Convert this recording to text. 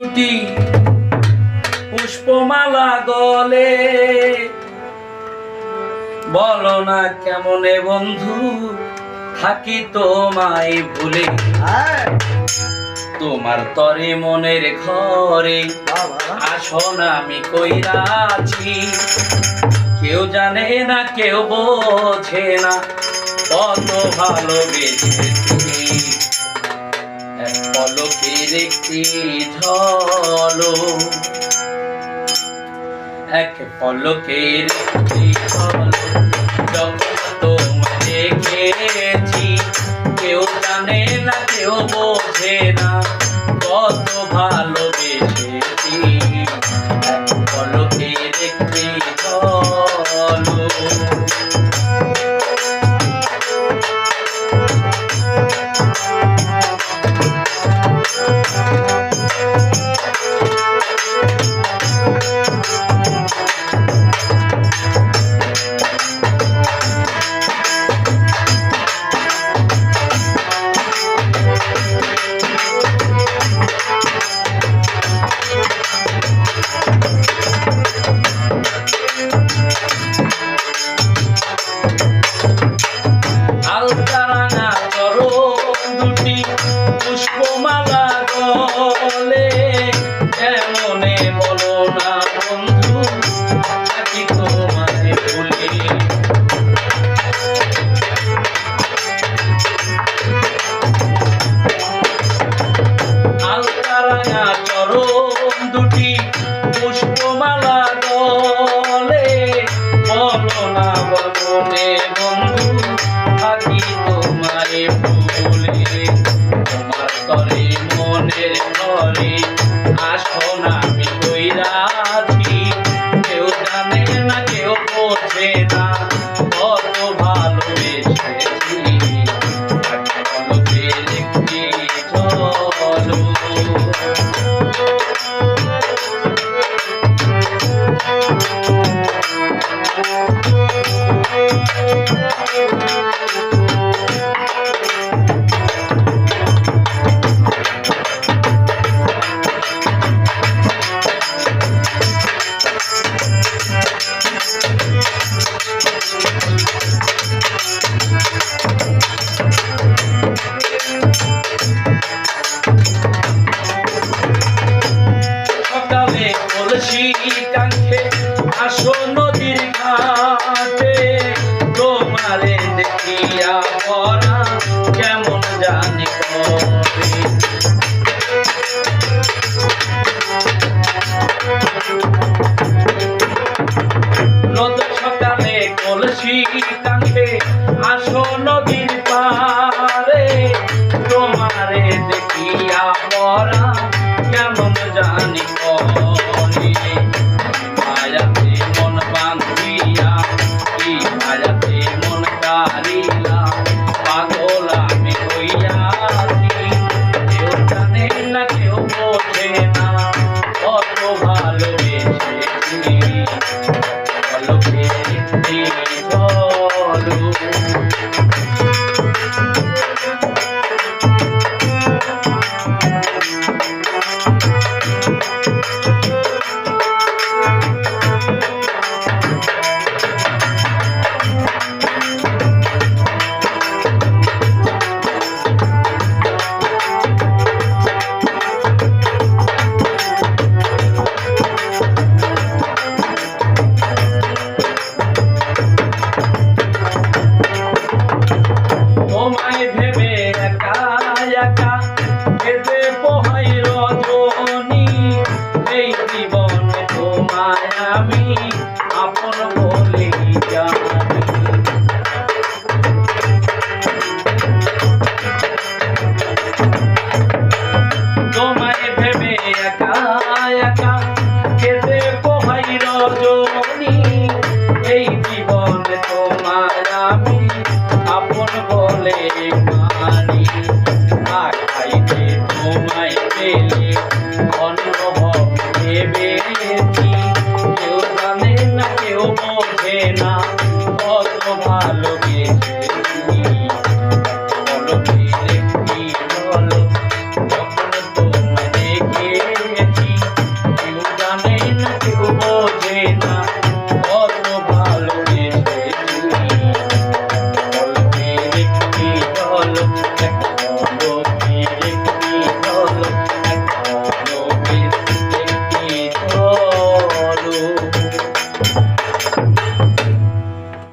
দুটি পুষ্পমালা গলে। বলো না কেমনে বন্ধু থাকি তোমায় ভুলে। হ্যাঁ। তোমার তরে মনের ঘরে। আসন আমি কইরাছি কেউ জানে না কেউ বোঝে না কত ভালোবেসেছি। এক পলকের একটি ঝলো এক পলকের একটি ঝলক, যখন তোমায় দেখেছি, কেউ জানে না, কেউ বোঝে না, কত ভালোবেসেছি বলো না বলনে বন্ধু থাকি তোমায় ভুলে তোমার আসো না আমি কইরাছি Thank you. তোমারে দেখিয়া পরা down. मालूम